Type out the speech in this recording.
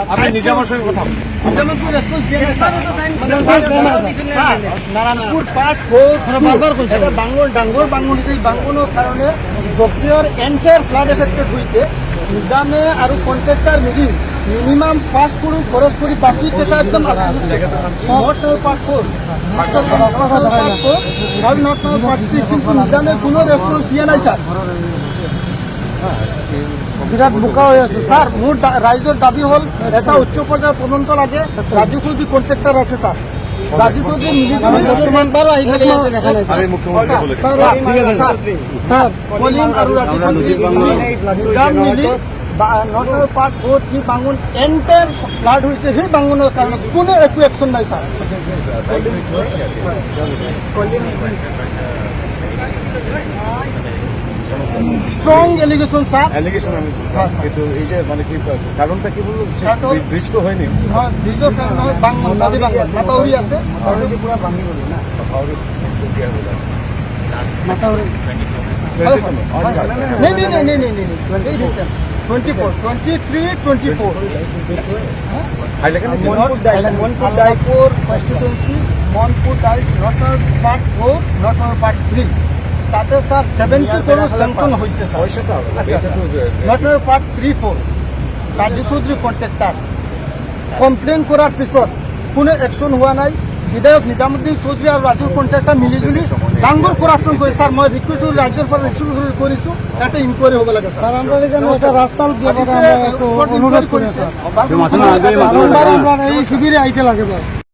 আপনি নিজামের সঙ্গে কথা কারণে দক্ষিণের এন্টায়ার ফ্লাড এফেক্টেড হয়েছে। নিজামে আৰু কন্ট্রাক্টর মিলি মিনিমাম পাঁচ করুন খরচ করে বাকি টাকা একদম নিজামে কোনো রেসপন্স দিয়ে নাই, স্যার। বিরাট বোকা হয়ে আছে। স্যার মোৰ দা- ৰাইজৰ দাবি হ'ল এটা উচ্চ পৰ্যায়ৰ তদন্ত লাগে। ৰাজু চৌধুৰী কণ্ট্ৰেক্টাৰ আছে স্যার। রাজু চৌধুরী মিলি নটৰ পাৰ্ট ফ'ৰ থ্ৰী বাঙুন এণ্টায়াৰ ফ্লাড হৈছে সেই বাঙুনৰ কাৰণে কোনো একো একশ্যন নাই sir. Strong allegation sir allegation আমি কিন্তু এই যে মানে কি কারণটা কি বলুন কারণ- ব্রিজ তো হয়নি হয় ব্ৰিজৰ কাৰণে নহয় বাংমন নদী বাংলা মাতাউৰি আছে পুরা ভাঙি গেল না আচ্ছা আচ্ছা नहीं नहीं नहीं नहीं नहीं नहीं twenty recent twenty four twenty three twenty four Hailakandi Monpur ডাইপুর constituency Monpur die Notre part four Notre part three তাতে স্যার সেভেন্টি করোর স্যাংশন হয়েছে sir. Notre part three four Raju Choudhury contractor complain করার পিছত কোনো একশন হোৱা নাই। বিধায়ক নিজামুদ্দিন চৌধুৰী আৰু ৰাজুৰ contractor মিলিজুলি ডাঙৰ কৰাপশ্যন কৰি ছাৰ মই ৰিকুৱেষ্ট ৰাজ্যৰ পৰা ৰিকুৱেষ্ট কৰিছোঁ। তাতে ইনকুৱাৰী হ'ব লাগে ছাৰ আমরা এখানে এটা রাস্তার ব্যাপারে আমরা একটু অনুরোধ করি স্যার। বারম্বার আমরা এই শিবিরে আইতে লাগে স্যার।